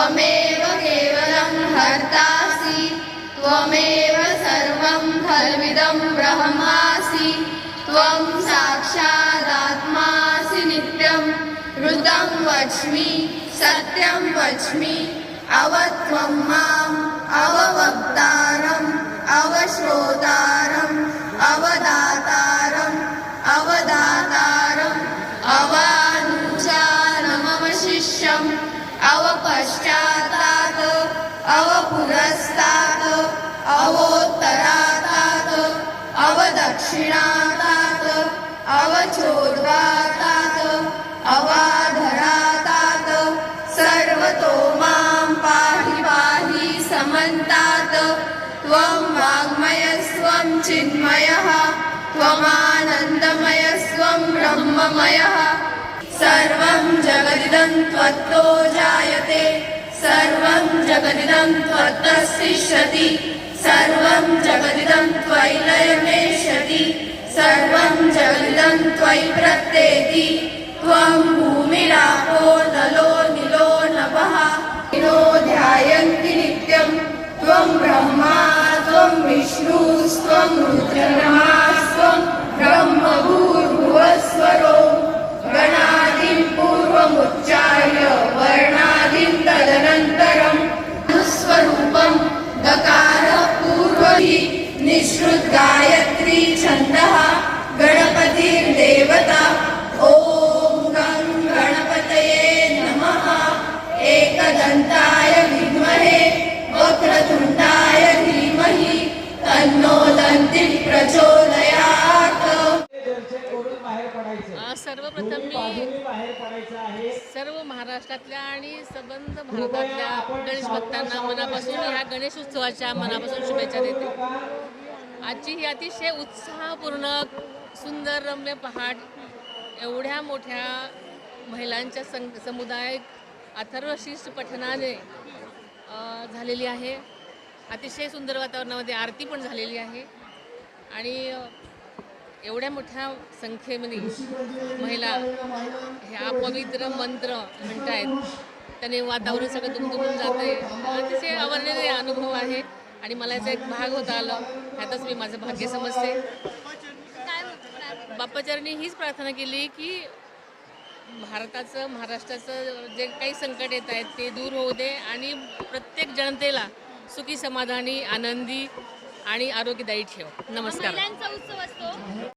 त्वमेव केवलं हर्तासि त्वमेव सर्वं खल्विदं ब्रह्मासि त्वं साक्षादात्मासि नित्यं ऋतं वच्मि सत्यं वच्मि अवत्वं माम् अववक्तारम् अवश्रोतारम् अवदातारम् अवदातारम् अवानुचानमवशिष्यम् अवपश्चात्तात् अवपुरस्तात् अवोत्तरातात् अवदक्षिणातात् अवचोर्वातात् अवाधरातात् सर्वतो मां पाहि पाहि समन्तात् त्वं वाङ्मयस्त्वं चिन्मयः त्वमानन्दमयस्त्वं ब्रह्ममयः। सर्वं जगदिदं त्वत्तो जायते। सर्वं जगदिदं त्वत्तस्तिष्ठति सर्वं जगदिदं त्वयि लयमेष्यति। सर्वं जगदिदं त्वयि गायत्री गायत्री गणपती देवता। ओम गं गणपतये नमः। एकदंताय विद्महे वक्रतुंडाय धीमहि तन्नो दंती प्रचोदयात् सर्वप्रथम मी सर्व महाराष्ट्रातल्या आणि सबंध भारतातल्या गणेश भक्तांना मनापासून ह्या गणेश उत्सवाच्या मनापासून शुभेच्छा देते. आजची ही अतिशय उत्साहपूर्ण सुंदर रम्य पहाट एवढ्या मोठ्या महिलांच्या सं समुदाय अथर्वशिष्ट पठनाने झालेली आहे. अतिशय सुंदर वातावरणामध्ये आरती पण झालेली आहे. आणि एवढ्या मोठ्या संख्येमध्ये महिला ह्या पवित्र मंत्र म्हणतायत. त्याने वातावरण सगळं दुमदुमून आहे अतिशय अवर्णनीय अनुभव आहे. आणि मला याचा एक भाग होता आला. ह्यातच मी माझं भाग्य समजते. बाप्पाचरणी हीच प्रार्थना केली की भारताचं महाराष्ट्राचं जे काही संकट येत आहेत ते दूर होऊ दे आणि प्रत्येक जनतेला सुखी समाधानी आनंदी आणि आरोग्यदायी ठेव. नमस्कार.